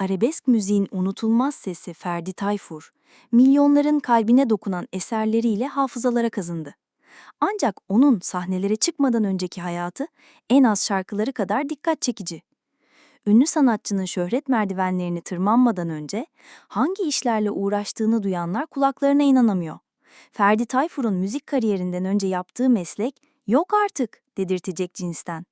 Arabesk müziğin unutulmaz sesi Ferdi Tayfur, milyonların kalbine dokunan eserleriyle hafızalara kazındı. Ancak onun sahnelere çıkmadan önceki hayatı en az şarkıları kadar dikkat çekici. Ünlü sanatçının şöhret merdivenlerini tırmanmadan önce hangi işlerle uğraştığını duyanlar kulaklarına inanamıyor. Ferdi Tayfur'un müzik kariyerinden önce yaptığı meslek yok artık dedirtecek cinsten.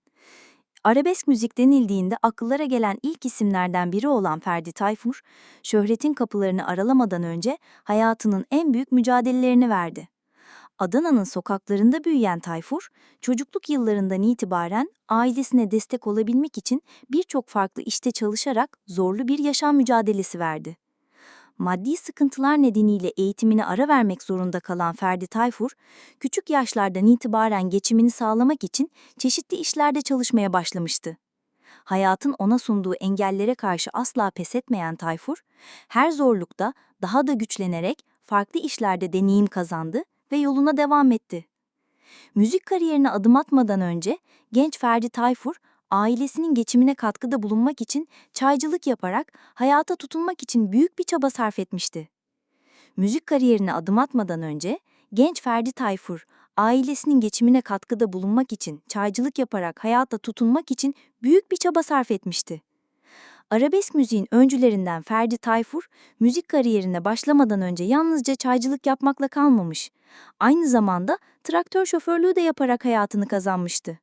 Arabesk müzik denildiğinde akıllara gelen ilk isimlerden biri olan Ferdi Tayfur, şöhretin kapılarını aralamadan önce hayatının en büyük mücadelelerini verdi. Adana'nın sokaklarında büyüyen Tayfur, çocukluk yıllarından itibaren ailesine destek olabilmek için birçok farklı işte çalışarak zorlu bir yaşam mücadelesi verdi. Maddi sıkıntılar nedeniyle eğitimine ara vermek zorunda kalan Ferdi Tayfur, küçük yaşlardan itibaren geçimini sağlamak için çeşitli işlerde çalışmaya başlamıştı. Hayatın ona sunduğu engellere karşı asla pes etmeyen Tayfur, her zorlukta daha da güçlenerek farklı işlerde deneyim kazandı ve yoluna devam etti. Müzik kariyerine adım atmadan önce genç Ferdi Tayfur, ailesinin geçimine katkıda bulunmak için çaycılık yaparak hayata tutunmak için büyük bir çaba sarf etmişti. Müzik kariyerine adım atmadan önce genç Ferdi Tayfur, ailesinin geçimine katkıda bulunmak için çaycılık yaparak hayata tutunmak için büyük bir çaba sarf etmişti. Arabesk müziğin öncülerinden Ferdi Tayfur, müzik kariyerine başlamadan önce yalnızca çaycılık yapmakla kalmamış. Aynı zamanda traktör şoförlüğü de yaparak hayatını kazanmıştı.